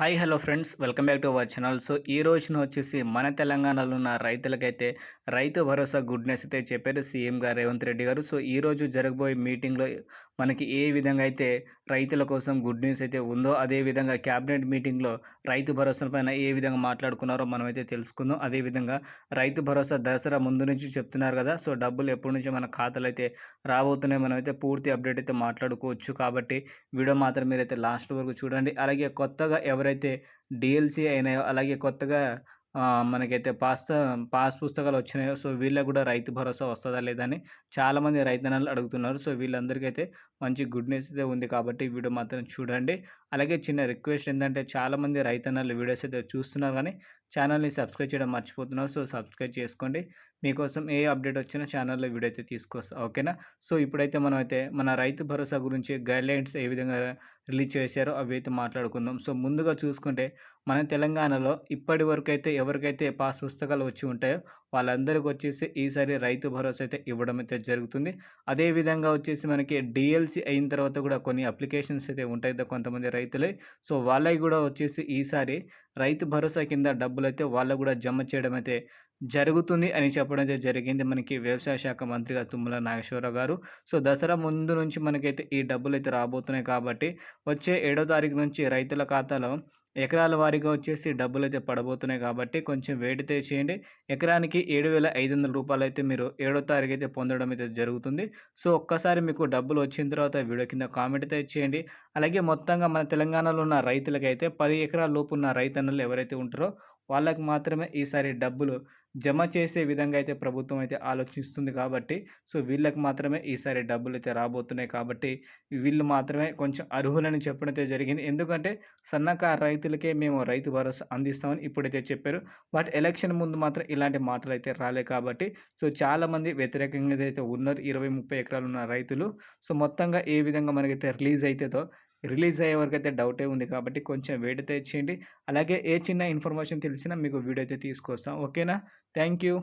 Hi hello friends. Welcome back to our channel. So ఈ రోజున వచ్చేసి మన తెలంగాణలో ఉన్న రైతులకైతే రైతు భరోసా గుడ్ న్యూస్ అయితే చెప్పారు సీఎం గారు రేవంత్ రెడ్డి గారు. సో ఈ రోజు జరగబోయే మీటింగ్లో మనకి ఏ విధంగా అయితే రైతుల కోసం గుడ్ న్యూస్ అయితే ఉందో అదే విధంగా క్యాబినెట్ మీటింగ్లో రైతు భరోసా పైన ఏ విధంగా మాట్లాడుకున్నారో మనమైతే తెలుసుకుందాం. అదేవిధంగా రైతు భరోసా దసరా ముందు నుంచి చెప్తున్నారు కదా సో డబ్బులు ఎప్పటి నుంచి మన ఖాతాలు అయితే రాబోతున్నాయి. మనమైతే పూర్తి అప్డేట్ అయితే మాట్లాడుకోవచ్చు. కాబట్టి వీడియో మాత్రం మీరైతే లాస్ట్ వరకు చూడండి. అలాగే కొత్తగా ఎవరైతే డిఎల్సీ అయినాయో అలాగే కొత్తగా మనకైతే పాస్ పాస్ పుస్తకాలు వచ్చినాయో సో వీళ్ళకి కూడా రైతు భరోసా వస్తుందా లేదా అని చాలామంది రైతన్నలు అడుగుతున్నారు. సో వీళ్ళందరికైతే మంచి గుడ్ న్యూస్ అయితే ఉంది కాబట్టి వీడియో మాత్రం చూడండి. అలాగే చిన్న రిక్వెస్ట్ ఏంటంటే చాలామంది రైతన్నలు వీడియోస్ అయితే చూస్తున్నారు కానీ ఛానల్ని సబ్స్క్రైబ్ చేయడం మర్చిపోతున్నారు. సో సబ్స్క్రైబ్ చేసుకోండి. మీకోసం ఏ అప్డేట్ వచ్చినా ఛానల్లో వీడియో అయితే తీసుకొస్తా. ఓకేనా? సో ఇప్పుడైతే మనం అయితే మన రైతు భరోసా గురించి గైడ్లైన్స్ ఏ విధంగా రిలీజ్ చేశారో అవి అయితే మాట్లాడుకుందాం. సో ముందుగా చూసుకుంటే మన తెలంగాణలో ఇప్పటి వరకు అయితే ఎవరికైతే పాస్ పుస్తకాలు వచ్చి ఉంటాయో వాళ్ళందరికీ వచ్చేసి ఈసారి రైతు భరోసా అయితే ఇవ్వడం అయితే జరుగుతుంది. అదేవిధంగా వచ్చేసి మనకి డిఎల్సి అయిన తర్వాత కూడా కొన్ని అప్లికేషన్స్ అయితే ఉంటాయి. కొంతమంది రైతులే. సో వాళ్ళకి కూడా వచ్చేసి ఈసారి రైతు భరోసా కింద డబ్బులు అయితే కూడా జమ చేయడం అయితే జరుగుతుంది అని చెప్పడం అయితే జరిగింది మనకి వ్యవసాయ శాఖ మంత్రిగా తుమ్మల నాగేశ్వరరావు గారు. సో దసరా ముందు నుంచి మనకైతే ఈ డబ్బులు అయితే రాబోతున్నాయి కాబట్టి వచ్చే ఏడో తారీఖు నుంచి రైతుల ఖాతాలో ఎకరాల వారీగా వచ్చేసి డబ్బులు అయితే పడబోతున్నాయి కాబట్టి కొంచెం వేడితే చేయండి. ఎకరానికి ఏడు వేల ఐదు వందల రూపాయలు అయితే మీరు ఏడో తారీఖు అయితే పొందడం అయితే జరుగుతుంది. సో ఒక్కసారి మీకు డబ్బులు వచ్చిన తర్వాత వీడియో కింద కామెంట్ అయితే చేయండి. అలాగే మొత్తంగా మన తెలంగాణలో ఉన్న రైతులకైతే పది ఎకరాల లోపు ఉన్న రైతన్నలు ఎవరైతే ఉంటారో వాళ్ళకి మాత్రమే ఈసారి డబ్బులు జమ చేసే విధంగా అయితే ప్రభుత్వం అయితే ఆలోచిస్తుంది కాబట్టి సో వీళ్ళకి మాత్రమే ఈసారి డబ్బులు అయితే రాబోతున్నాయి కాబట్టి వీళ్ళు మాత్రమే కొంచెం అర్హులని చెప్పడం అయితే జరిగింది. ఎందుకంటే సన్నకారు రైతులకే మేము రైతు భరోసా అందిస్తామని ఇప్పుడైతే చెప్పారు. బట్ ఎలక్షన్ ముందు మాత్రం ఇలాంటి మాటలు అయితే రాలే కాబట్టి సో చాలామంది వ్యతిరేకంగా అయితే ఉన్నారు. ఇరవై ముప్పై ఎకరాలు ఉన్న రైతులు. సో మొత్తంగా ఏ విధంగా మనకైతే రిలీజ్ అవుతుందో రిలీజ్ అయ్యే వరకు అయితే డౌటే ఉంది కాబట్టి కొంచెం వెయిట్ అయితే చేయండి. అలాగే ఏ చిన్న ఇన్ఫర్మేషన్ తెలిసినా మీకు వీడియో అయితే తీసుకొస్తాం. ఓకేనా? Thank you